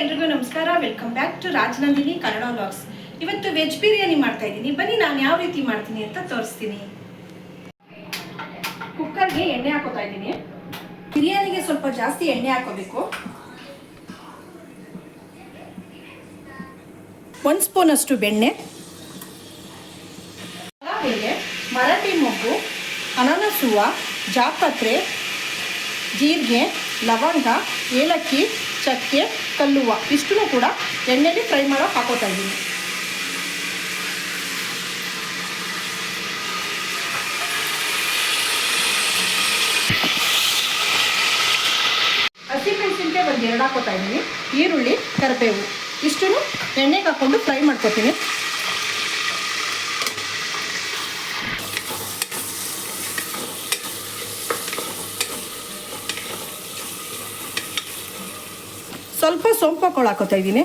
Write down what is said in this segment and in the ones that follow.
ಎಲ್ರಿಗೂ ನಮಸ್ಕಾರ. Welcome back to Rajanandini Kannada vlogs ಇವತ್ತು ವೆಜ್ ಬಿರಿಯಾನಿ ಮಾಡ್ತಾ ಇದ್ದೀನಿ. ಬನ್ನಿ, ನಾನು ಯಾವ ರೀತಿ ಮಾಡ್ತೀನಿ ಅಂತ ತೋರಿಸ್ತೀನಿ. ಕುಕ್ಕರ್ಗೆ ಎಣ್ಣೆ ಹಾಕೋತಾ ಇದ್ದೀನಿ. ಬಿರಿಯಾನಿಗೆ ಸ್ವಲ್ಪ ಜಾಸ್ತಿ ಎಣ್ಣೆ ಹಾಕೋಬೇಕು. ಒಂದು ಸ್ಪೂನ್ ಅಷ್ಟು ಬೆಣ್ಣೆ. ಮರಾಠಿ ಮೊಗ್ಗು ಅನಾನಸ್ ಹೂವು ಜಾಪತ್ರೆ, ಜೀರಿಗೆ, ಲವಂಗ, ಏಲಕ್ಕಿ ಚಕ್ಕೆ ಕಲ್ಲುವ. ಇಷ್ಟನ್ನು ಕೂಡ ಎಣ್ಣೆಲಿ ಫ್ರೈ ಮಾಡೋಕೆ ಹಾಕೋತಾ ಇದ್ದೀನಿ. ಹಸಿಮೆಣಸಿನ್ಕಾಯಿ ಒಂದು ಎರಡು ಹಾಕೋತಾ ಇದ್ದೀನಿ. ಈರುಳ್ಳಿ, ಕರಿಬೇವು. ಇಷ್ಟನ್ನು ಎಣ್ಣೆಗೆ ಹಾಕ್ಕೊಂಡು ಫ್ರೈ ಮಾಡ್ಕೊತೀನಿ. ಸ್ವಲ್ಪ ಸೊಂಪು ಹಾಕೊಳ್ ಹಾಕೋತಾ ಇದ್ದೀನಿ.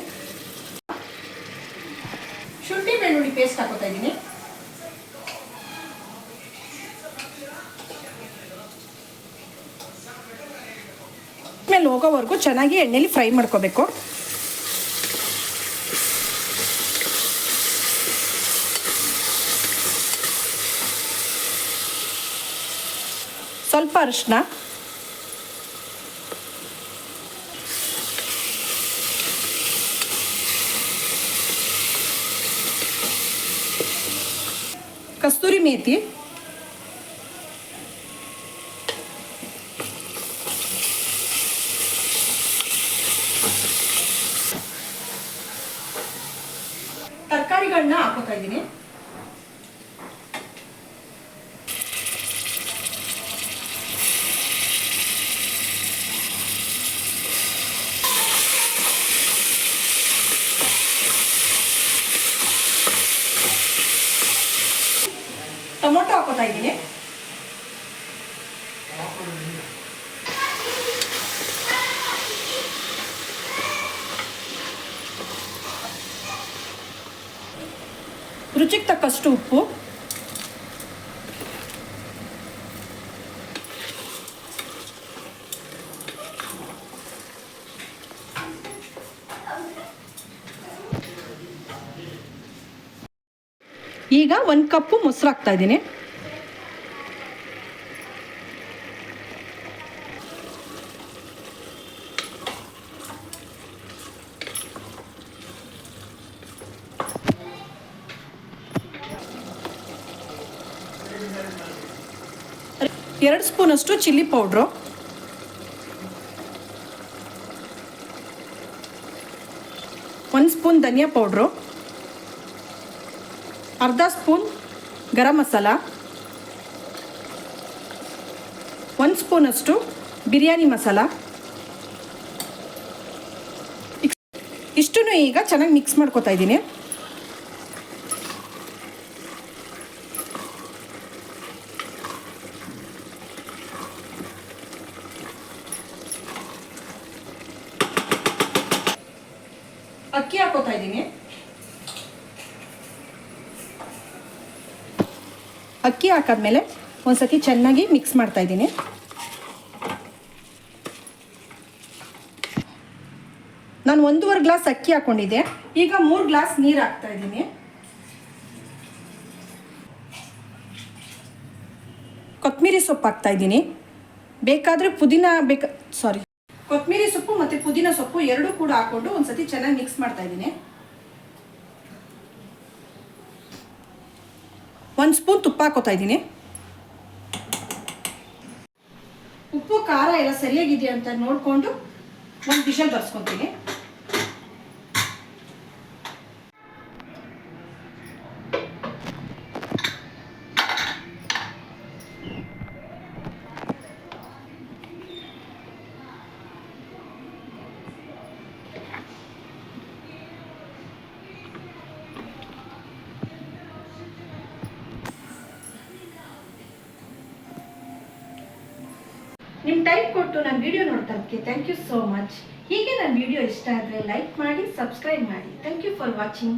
ಶುಂಠಿ ಬೆಳ್ಳುಳ್ಳಿ ಪೇಸ್ಟ್ ಹಾಕೋತಾ ಇದ್ದೀನಿ. ಮೇಲೆ ಹೋಗೋವರೆಗೂ ಚೆನ್ನಾಗಿ ಎಣ್ಣೆಲಿ ಫ್ರೈ ಮಾಡ್ಕೋಬೇಕು. ಸ್ವಲ್ಪ ಅರಿಶಿನ. ಕಸ್ತೂರಿ ಮೇಥಿ ತರಕಾರಿಗಳನ್ನ ಹಾಕೋತಾ ಇದ್ದೀನಿ ಟೊಮೊಟೊ ಹಾಕೋತಾ ಇದ್ದೀನಿ. ರುಚಿಗೆ ತಕ್ಕಷ್ಟು ಉಪ್ಪು. ಈಗ ಒಂದು ಕಪ್ಪು ಮೊಸರು ಹಾಕ್ತಾ ಇದ್ದೀನಿ. ಎರಡು ಸ್ಪೂನಷ್ಟು ಚಿಲ್ಲಿ ಪೌಡ್ರು. ಒಂದು ಸ್ಪೂನ್ ಧನಿಯಾ ಪೌಡ್ರು. ಅರ್ಧ ಸ್ಪೂನ್ ಗರಂ ಮಸಾಲ, ಒಂದು ಸ್ಪೂನಷ್ಟು ಬಿರಿಯಾನಿ ಮಸಾಲ. ಇಷ್ಟು ಈಗ ಚೆನ್ನಾಗಿ ಮಿಕ್ಸ್ ಮಾಡ್ಕೋತಾ ಇದ್ದೀನಿ. ಅಕ್ಕಿ ಹಾಕೋತಾ ಇದ್ದೀನಿ. ಅಕ್ಕಿ ಹಾಕಾದ್ಮೇಲೆ ಒಂದ್ಸತಿ ಚೆನ್ನಾಗಿ ಮಿಕ್ಸ್ ಮಾಡ್ತಾ ಇದ್ದೀನಿ. ನಾನು ಒಂದೂವರೆ ಗ್ಲಾಸ್ ಅಕ್ಕಿ ಹಾಕೊಂಡಿದ್ದೆ. ಈಗ ಮೂರು ಗ್ಲಾಸ್ ನೀರು ಹಾಕ್ತಾ ಇದ್ದೀನಿ. ಕೊತ್ತಂಬರಿ ಸೊಪ್ಪು ಹಾಕ್ತಾ ಇದ್ದೀನಿ. ಬೇಕಾದರೆ ಪುದೀನ ಬೇಕಾ ಸಾರಿ ಕೊತ್ತಂಬರಿ ಸೊಪ್ಪು ಮತ್ತು ಪುದೀನ ಸೊಪ್ಪು ಎರಡೂ ಕೂಡ ಹಾಕ್ಕೊಂಡು ಒಂದ್ಸತಿ ಚೆನ್ನಾಗಿ ಮಿಕ್ಸ್ ಮಾಡ್ತಾ ಇದ್ದೀನಿ. ಒಂದು ಸ್ಪೂನ್ ತುಪ್ಪ ಹಾಕೋತಾ ಇದ್ದೀನಿ. ಉಪ್ಪು ಖಾರ ಎಲ್ಲ ಸರಿಯಾಗಿದೆಯಾ ಅಂತ ನೋಡಿಕೊಂಡು ಒಂದು ವಿಷಲ್ ಬರ್ಸ್ಕೊತೀನಿ. ಟೈಮ್ ಕೊಟ್ಟು ನನ್ನ ವಿಡಿಯೋ ನೋಡ್ತಕ್ಕೆ ಥ್ಯಾಂಕ್ ಯು ಸೋ ಮಚ್ ಹೀಗೆ ನನ್ನ ವಿಡಿಯೋ ಇಷ್ಟ ಆದರೆ ಲೈಕ್ ಮಾಡಿ ಸಬ್ಸ್ಕ್ರೈಬ್ ಮಾಡಿ. Thank you for watching